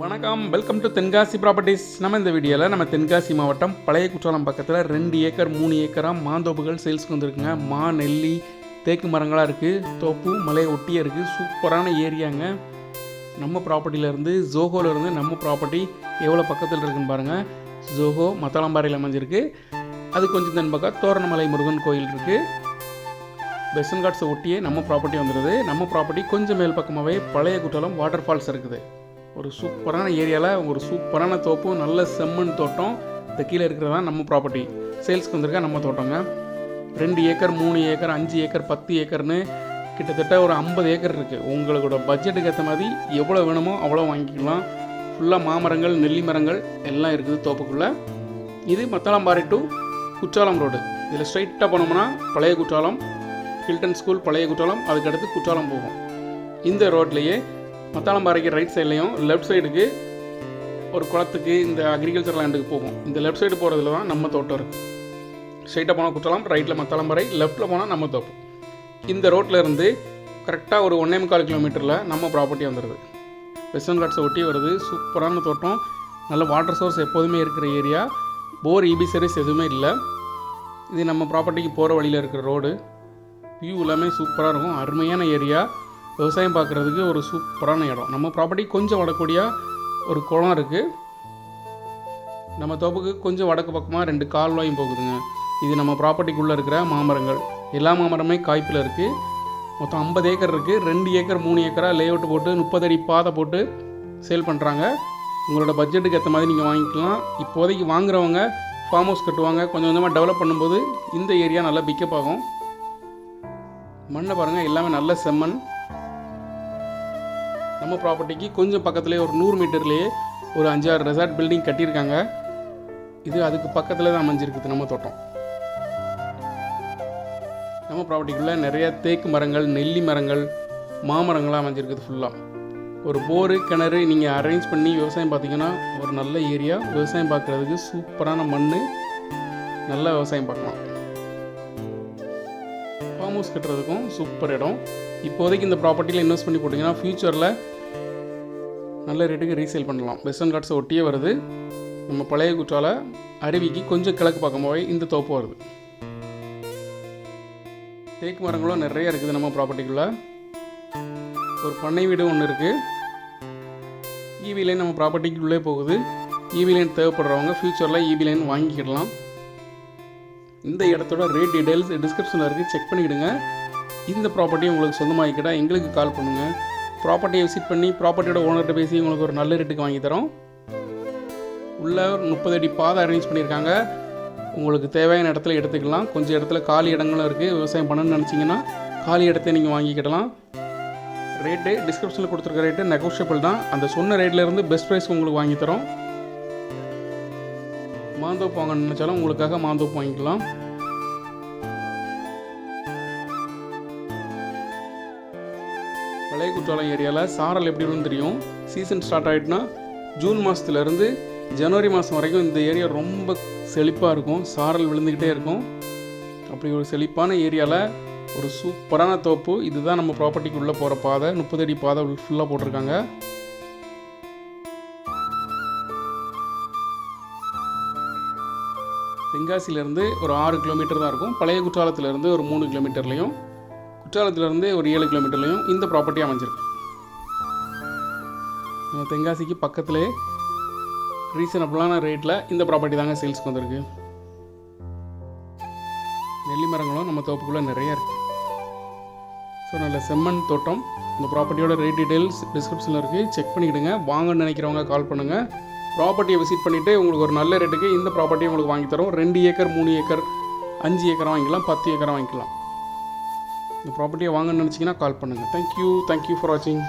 வணக்கம். Welcome to Tenkasi properties நம்ம இந்த வீடியோவில் நம்ம தென்காசி மாவட்டம் பழைய குற்றாலம் பக்கத்தில் ரெண்டு ஏக்கர் மூணு ஏக்கராக மாந்தோப்புகள் சேல்ஸ்க்கு வந்திருக்குங்க. மா நெல்லி தேக்கு மரங்களாக இருக்குது தோப்பு மலையை ஒட்டியே இருக்குது சூப்பரான ஏரியாங்க. நம்ம ப்ராப்பர்ட்டியிலேருந்து ஜோஹோலேருந்து நம்ம ப்ராப்பர்ட்டி எவ்வளோ பக்கத்தில் இருக்குன்னு பாருங்கள் ஜோகோ மத்தளம்பாறையில் அமைஞ்சிருக்கு. அது கொஞ்சம் தன் பக்கம் தோரணமலை முருகன் கோயில் இருக்குது பெசன் காட்ஸை ஒட்டியே நம்ம ப்ராப்பர்ட்டி வந்துடுது நம்ம ப்ராப்பர்ட்டி கொஞ்சம் மேல் பக்கமாகவே பழைய குற்றாலம் வாட்டர் ஃபால்ஸ் இருக்குது. ஒரு சூப்பரான ஏரியாவில் ஒரு சூப்பரான தோப்பு நல்ல செம்மண் தோட்டம். இந்த கீழே இருக்கிறதா நம்ம ப்ராப்பர்ட்டி சேல்ஸ்க்கு வந்திருக்கா நம்ம தோட்டங்க. ரெண்டு ஏக்கர் மூணு ஏக்கர் அஞ்சு ஏக்கர் பத்து ஏக்கர்னு கிட்டத்தட்ட ஒரு ஐம்பது ஏக்கர் இருக்குது உங்களோட பட்ஜெட்டுக்கு ஏற்ற மாதிரி எவ்வளோ வேணுமோ அவ்வளோ வாங்கிக்கலாம். ஃபுல்லாக மாமரங்கள் நெல்லி மரங்கள் எல்லாம் இருக்குது தோப்புக்குள்ளே. இது மத்தளம்பாறை டு குற்றாலம் ரோடு இதில் ஸ்ட்ரைட்டாக போனோம்னா பழைய குற்றாலம் ஹில்டன் ஸ்கூல் பழைய குற்றாலம் அதுக்கடுத்து குற்றாலம் போகும் இந்த ரோட்லேயே மத்தாளம்பாறைக்கு ரைட் சைட்லேயும் லெஃப்ட் சைடுக்கு ஒரு குளத்துக்கு இந்த அக்ரிகல்ச்சர் லேண்டுக்கு போகும். இந்த லெஃப்ட் சைடு போகிறதுல தான் நம்ம தோட்டம் இருக்குது ஸ்ட்ரைட்டாக போனால் குற்றாலம் ரைட்டில் மத்தாளம்பாறை லெஃப்ட்டில் போனால் நம்ம தோப்போம் இந்த ரோட்டில் இருந்து கரெக்டாக ஒரு ஒன்றே முக்கால் கிலோமீட்டரில் நம்ம ப்ராப்பர்ட்டி வந்துடுது வெஸ்டர்ன் காட்ஸை ஒட்டி வருது. சூப்பரான தோட்டம். நல்ல வாட்டர் சோர்ஸ் எப்போதுமே இருக்கிற ஏரியா போர் இபி சர்வீஸ் எதுவுமே இல்லை. இது நம்ம ப்ராப்பர்ட்டிக்கு போகிற வழியில் இருக்கிற ரோடு வியூ எல்லாமே சூப்பராக இருக்கும். அருமையான ஏரியா விவசாயம் பார்க்குறதுக்கு ஒரு சூப்பரான இடம். நம்ம ப்ராப்பர்ட்டி கொஞ்சம் வடக்கூடிய ஒரு குளம் இருக்குது நம்ம தோப்புக்கு கொஞ்சம் வடக்கு பக்கமாக ரெண்டு கால்வாயும் போகுதுங்க. இது நம்ம ப்ராப்பர்ட்டிக்குள்ளே இருக்கிற மாமரங்கள். எல்லா மாமரமே காய்ப்பில் இருக்குது மொத்தம் ஐம்பது ஏக்கர் இருக்குது ரெண்டு ஏக்கர் மூணு ஏக்கராக லேஅவுட் போட்டு முப்பது அடி பாதை போட்டு சேல் பண்ணுறாங்க உங்களோட பட்ஜெட்டுக்கு ஏற்ற மாதிரி நீங்கள் வாங்கிக்கலாம். இப்போதைக்கு வாங்குறவங்க ஃபார்ம் ஹவுஸ் கட்டுவாங்க. கொஞ்சம் கொஞ்சமாக டெவலப் பண்ணும்போது இந்த ஏரியா நல்லா பிக்கப் ஆகும். மண்ணை பாருங்கள் எல்லாமே நல்ல செம்மண். நம்ம ப்ராப்பர்ட்டிக்கு கொஞ்சம் பக்கத்துலேயே ஒரு நூறு மீட்டர்லேயே ஒரு அஞ்சாறு ரெசார்ட் பில்டிங் கட்டியிருக்காங்க. இது அதுக்கு பக்கத்தில் தான் அமைஞ்சிருக்குது நம்ம தோட்டம். நம்ம ப்ராப்பர்ட்டிக்குள்ளே நிறைய தேக்கு மரங்கள் நெல்லி மரங்கள் மாமரங்களாக அமைஞ்சிருக்குது ஃபுல்லாக ஒரு போரு கிணறு நீங்கள் அரேஞ்ச் பண்ணி விவசாயம் பார்த்தீங்கன்னா ஒரு நல்ல ஏரியா விவசாயம் பார்க்குறதுக்கு சூப்பரான மண் நல்லா விவசாயம் பார்க்கலாம். ஃபார்ம் ஹவுஸ் கட்டுறதுக்கும் சூப்பர் இடம். இப்போதைக்கு இந்த ப்ராப்பர்ட்டியில் இன்வெஸ்ட் பண்ணி போட்டிங்கன்னா ஃப்யூச்சரில் நல்ல ரேட்டுக்கு ரீசேல் பண்ணலாம். வெஸ்டர்ன் கார்ட்ஸை ஒட்டியே வருது. நம்ம பழைய குற்றால அருவிக்கு கொஞ்சம் கிழக்கு பக்கமாகவே இந்த தோப்பு வருது. தேக்கு மரங்களும் நிறைய இருக்குது நம்ம ப்ராப்பர்ட்டிக்குள்ளே ஒரு பண்ணை வீடு ஒன்று இருக்குது ஈவி லைன் நம்ம ப்ராப்பர்ட்டிக்குள்ளே போகுது. ஈவி லைன் தேவைப்படுறவங்க ஃப்யூச்சரில் ஈவி லைன் வாங்கிக்கிடலாம். இந்த இடத்தோட ரேட் டீடைல்ஸ் டிஸ்கிரிப்ஷனில் இருக்குது செக் பண்ணிவிடுங்க இந்த ப்ராப்பர்ட்டி உங்களுக்கு சொந்தமாகிக்கிட்டா எங்களுக்கு கால் பண்ணுங்கள் ப்ராப்பர்ட்டியை விசிட் பண்ணி ப்ராப்பர்ட்டியோட ஓனர்கிட்ட பேசி உங்களுக்கு ஒரு நல்ல ரேட்டுக்கு வாங்கி தரோம். உள்ளே ஒரு முப்பது அடி பாதை அரேஞ்ச் பண்ணியிருக்காங்க. உங்களுக்கு தேவையான இடத்துல எடுத்துக்கலாம். கொஞ்சம் இடத்துல காலி இடங்களும் இருக்குது விவசாயம் பண்ணணும்னு நினச்சிங்கன்னா காலி இடத்த நீங்கள் வாங்கிக்கிடலாம். ரேட்டு டிஸ்கிரிப்ஷனில் கொடுத்துருக்க ரேட்டு நெகோஷியபிள் தான். அந்த சொன்ன ரேட்லேருந்து பெஸ்ட் ப்ரைஸ் உங்களுக்கு வாங்கி தரோம். மாந்தோப்பு வாங்கணும்னு நினச்சாலும் உங்களுக்காக மாந்தோப்பு வாங்கிக்கலாம். பழைய குற்றாலம் ஏரியாவில் சாரல் எப்படி இருக்குன்னு தெரியும் சீசன் ஸ்டார்ட் ஆகிட்டுனா ஜூன் மாதத்துலேருந்து ஜனவரி மாதம் வரைக்கும் இந்த ஏரியா ரொம்ப செழிப்பாக இருக்கும். சாரல் விழுந்துக்கிட்டே இருக்கும். அப்படி ஒரு செழிப்பான ஏரியாவில் ஒரு சூப்பரான தோப்பு. இதுதான் நம்ம ப்ராப்பர்ட்டிக்கு உள்ளே போகிற பாதை. முப்பது அடி பாதை ஃபுல்லாக போட்டிருக்காங்க. தென்காசியிலேருந்து ஒரு ஆறு கிலோமீட்டர் தான் இருக்கும். பழைய குற்றாலத்திலேருந்து ஒரு மூணு கிலோமீட்டர்லேயும் குற்றாலத்திலேருந்து ஒரு ஏழு கிலோமீட்டர்லையும் இந்த ப்ராப்பர்ட்டி அமைஞ்சிருக்கு. நம்ம தென்காசிக்கு பக்கத்துலேயே ரீசனபிளான ரேட்டில் இந்த ப்ராப்பர்ட்டி தாங்க சேல்ஸ்க்கு வந்திருக்கு. நெல்லி மரங்களும் நம்ம தோப்புக்குள்ளே நிறைய இருக்குது ஸோ நல்ல செம்மண் தோட்டம். இந்த ப்ராப்பர்ட்டியோட ரேட் டீட்டெயில்ஸ் டிஸ்கிரிப்ஷனில் இருக்குது செக் பண்ணிக்கிடுங்க. வாங்கன்னு நினைக்கிறவங்க கால் பண்ணுங்கள் ப்ராப்பர்ட்டியை விசிட் பண்ணிவிட்டு உங்களுக்கு ஒரு நல்ல ரேட்டுக்கு இந்த ப்ராப்பர்ட்டியை உங்களுக்கு வாங்கி தரோம். ரெண்டு ஏக்கர் மூணு ஏக்கர் அஞ்சு ஏக்கர் வாங்கிக்கலாம் பத்து ஏக்கர் வாங்கிக்கலாம். இந்த ப்ராப்பர்ட்டியை வாங்கணும்னு நினச்சிங்கன்னா கால் பண்ணுங்கள் தேங்க்யூ தேங்க்யூ ஃபார் வாட்சிங்